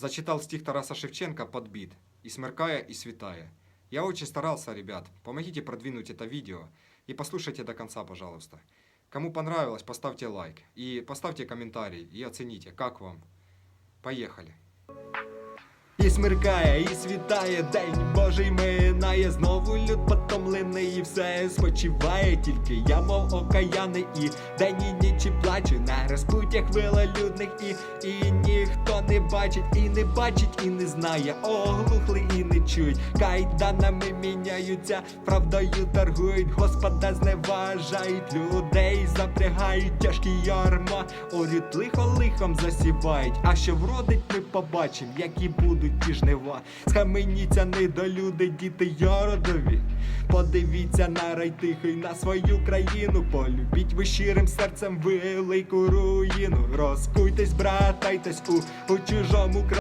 Зачитал стих Тараса Шевченко «Подбит» и смеркая, и светая. Я очень старался, ребят. Помогите продвинуть это видео и послушайте до конца, пожалуйста. Кому понравилось, поставьте лайк и поставьте комментарий и оцените, как вам. Поехали. І смеркає, і світає день. Божий минає, знову люд потомлений і все спочиває, тільки я, мов окаяний, і день і ніч плачу на розпуттях велолюдних, і, і ніхто не бачить, і не бачить, і не знає, оглухли і не чують. Кайданами міняються, правдою торгують, Господа зневажають, людей запрягають, тяжкі ярма, орють лихо лихом засівають. А що вродить, ми побачимо, які будуть ті жнива. Схаменіться недолюди, діти йородові. Подивіться на рай тихий, на свою країну. Полюбіть ви щирим серцем велику руїну. Розкуйтесь, братайтесь у, у чужому краю.